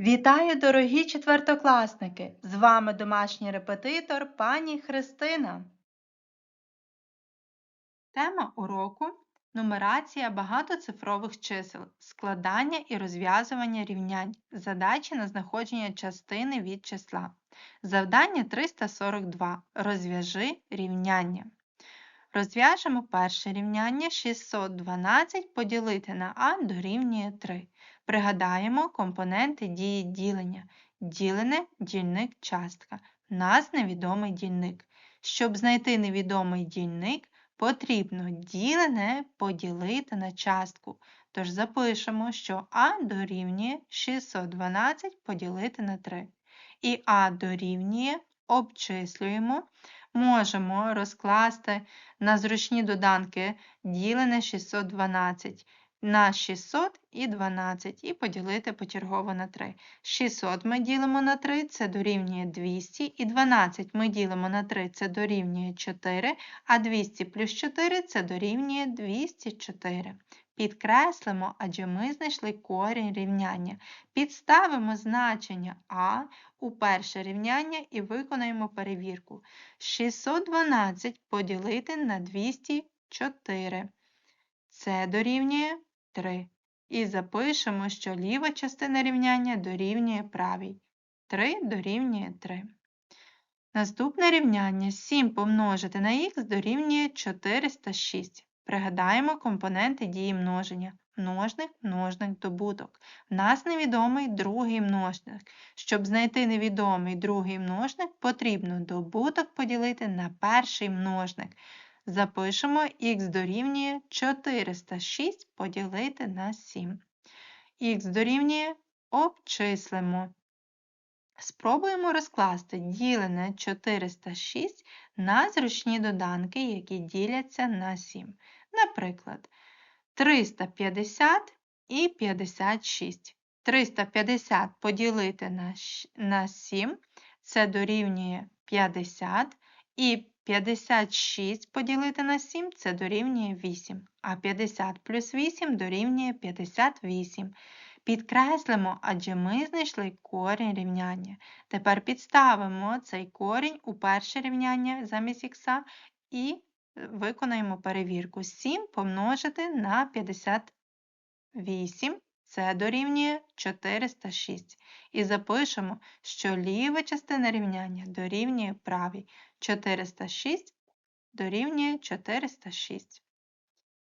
Вітаю, дорогі четвертокласники! З вами домашній репетитор пані Христина. Тема уроку нумерація багатоцифрових чисел, складання і розв'язування рівнянь, задачі на знаходження частини від числа. Завдання 342. Розв'яжи рівняння. Розв'яжемо перше рівняння 612 поділити на а дорівнює 3. Пригадаємо компоненти дії ділення. Ділене дільник частка. Нас невідомий дільник. Щоб знайти невідомий дільник, потрібно ділене поділити на частку. Тож запишемо, що а дорівнює 612 поділити на 3. І а дорівнює обчислюємо. Можемо розкласти на зручні доданки ділене 612 на 600 і 12 і поділити почергово на 3. 600 ми ділимо на 3, це дорівнює 200, і 12 ми ділимо на 3, це дорівнює 4, а 200 плюс 4 це дорівнює 204. Підкреслимо, адже ми знайшли корінь рівняння. Підставимо значення А у перше рівняння і виконаємо перевірку. 612 поділити на 204. Це дорівнює 3. І запишемо, що ліва частина рівняння дорівнює правій. 3 дорівнює 3. Наступне рівняння 7 помножити на х дорівнює 406. Пригадаємо компоненти дії множення. Множник, множник, добуток. В нас невідомий другий множник. Щоб знайти невідомий другий множник, потрібно добуток поділити на перший множник. Запишемо х дорівнює 406 поділити на 7. Х дорівнює обчислимо. Спробуємо розкласти ділене 406 на зручні доданки, які діляться на 7. Наприклад, 350 і 56. 350 поділити на 7 це дорівнює 50, і 56 поділити на 7 це дорівнює 8, а 50 плюс 8 дорівнює 58. Підкреслимо, адже ми знайшли корінь рівняння. Тепер підставимо цей корінь у перше рівняння замість х і виконаємо перевірку. 7 помножити на 58, це дорівнює 406. І запишемо, що ліва частина рівняння дорівнює правій. 406 дорівнює 406.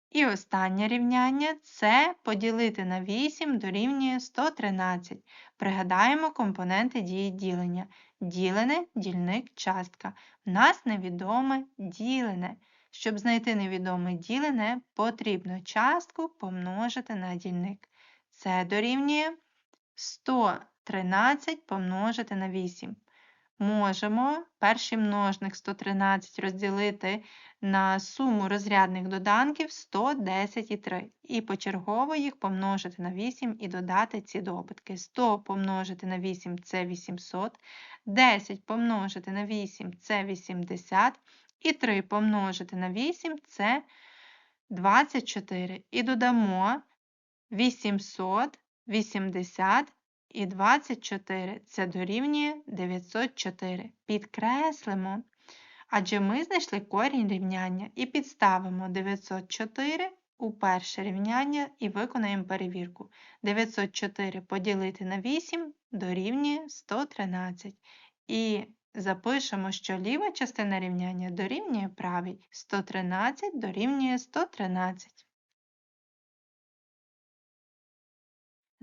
І останнє рівняння це поділити на 8 дорівнює 113. Пригадаємо компоненти дії ділення. Ділене дільник частка. В нас невідоме ділене. Щоб знайти невідоме ділене, потрібно частку помножити на дільник. Це дорівнює 113 помножити на 8 можемо перший множник 113 розділити на суму розрядних доданків 110 і 3. І почергово їх помножити на 8 і додати ці добутки. 100 помножити на 8 це 800, 10 помножити на 8 це 80, і 3 помножити на 8 це 24. І додамо 800, 80 і 24 це дорівнює 904. Підкреслимо, адже ми знайшли корінь рівняння і підставимо 904 у перше рівняння і виконаємо перевірку. 904 поділити на 8 дорівнює 113. І запишемо, що ліва частина рівняння дорівнює правій. 113 дорівнює 113.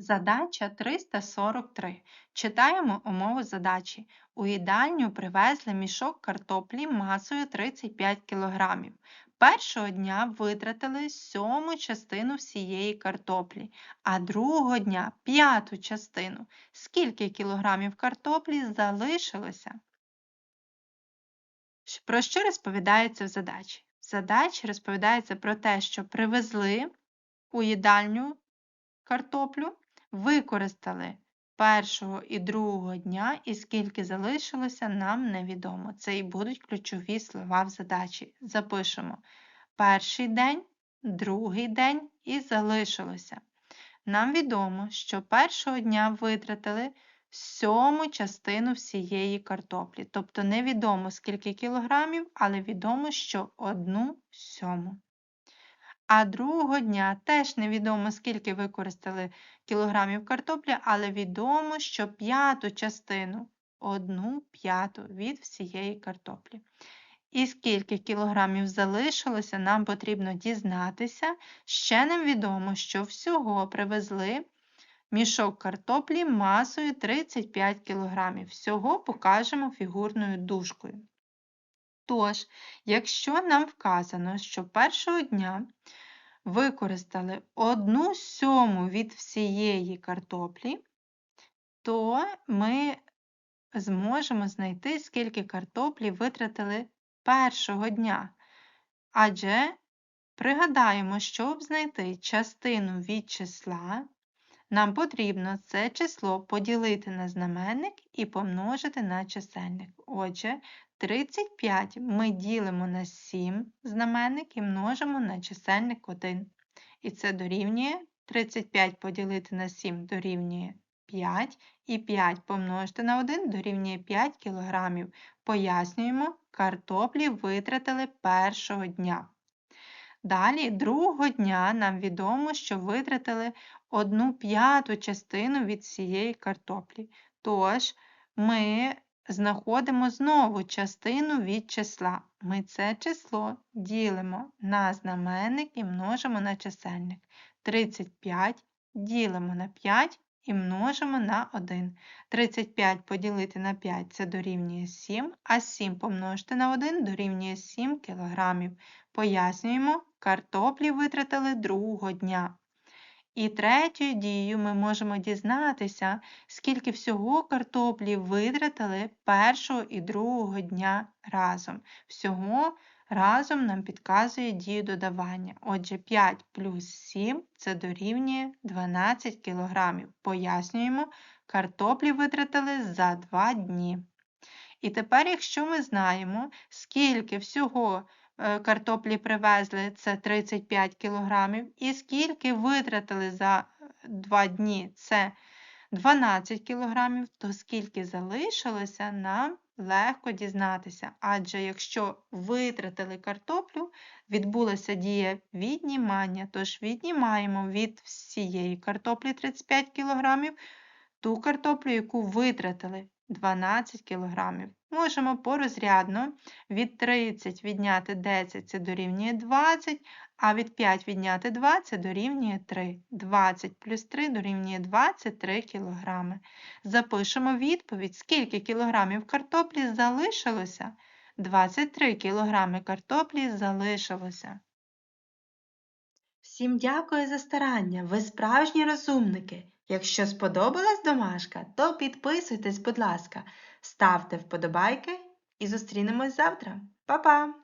Задача 343. Читаємо умову задачі. У їдальню привезли мішок картоплі масою 35 кг. Першого дня витратили сьому частину всієї картоплі, а другого дня п'яту частину. Скільки кілограмів картоплі залишилося? Про що розповідається в задачі? В задачі розповідається про те, що привезли у їдальню картоплю використали першого і другого дня, і скільки залишилося, нам невідомо. Це і будуть ключові слова в задачі. Запишемо перший день, другий день і залишилося. нам відомо, що першого дня витратили сьому частину всієї картоплі. Тобто невідомо скільки кілограмів, але відомо, що одну сьому. А другого дня теж невідомо, скільки використали кілограмів картоплі, але відомо, що п'яту частину, одну п'яту від всієї картоплі. І скільки кілограмів залишилося, нам потрібно дізнатися. Ще нам відомо, що всього привезли мішок картоплі масою 35 кг. Всього покажемо фігурною дужкою. Тож, якщо нам вказано, що першого дня використали одну сьому від всієї картоплі, то ми зможемо знайти, скільки картоплі витратили першого дня. Адже пригадаємо, щоб знайти частину від числа, нам потрібно це число поділити на знаменник і помножити на чисельник. Отже, 35 ми ділимо на 7 знаменник і множимо на чисельник 1. І це дорівнює 35 поділити на 7 дорівнює 5, і 5 помножити на 1 дорівнює 5 кг. Пояснюємо, картоплі витратили першого дня. Далі, другого дня нам відомо, що витратили одну п'яту частину від цієї картоплі. Тож, ми знаходимо знову частину від числа. Ми це число ділимо на знаменник і множимо на чисельник. 35 ділимо на 5 і множимо на 1. 35 поділити на 5 це дорівнює 7, а 7 помножити на 1 дорівнює 7 кг. Пояснюємо, картоплі витратили другого дня. І третьою дією ми можемо дізнатися, скільки всього картоплі витратили першого і другого дня разом. Всього разом нам підказує дію додавання. Отже, 5 плюс 7 це дорівнює 12 кг. Пояснюємо, картоплі витратили за 2 дні. І тепер, якщо ми знаємо, скільки всього картоплі привезли, це 35 кг, і скільки витратили за 2 дні це 12 кг, то скільки залишилося, нам легко дізнатися. Адже якщо витратили картоплю, відбулася дія віднімання, тож віднімаємо від всієї картоплі 35 кг ту картоплю, яку витратили 12 кг. Можемо порозрядно від 30 відняти 10 це дорівнює 20, а від 5 відняти 2 це дорівнює 3. 20 плюс 3 дорівнює 23 кг. Запишемо відповідь, скільки кілограмів картоплі залишилося. 23 кг картоплі залишилося. Всім дякую за старання, ви справжні розумники. Якщо сподобалась домашка, то підписуйтесь, будь ласка, ставте вподобайки і зустрінемось завтра. Па-па!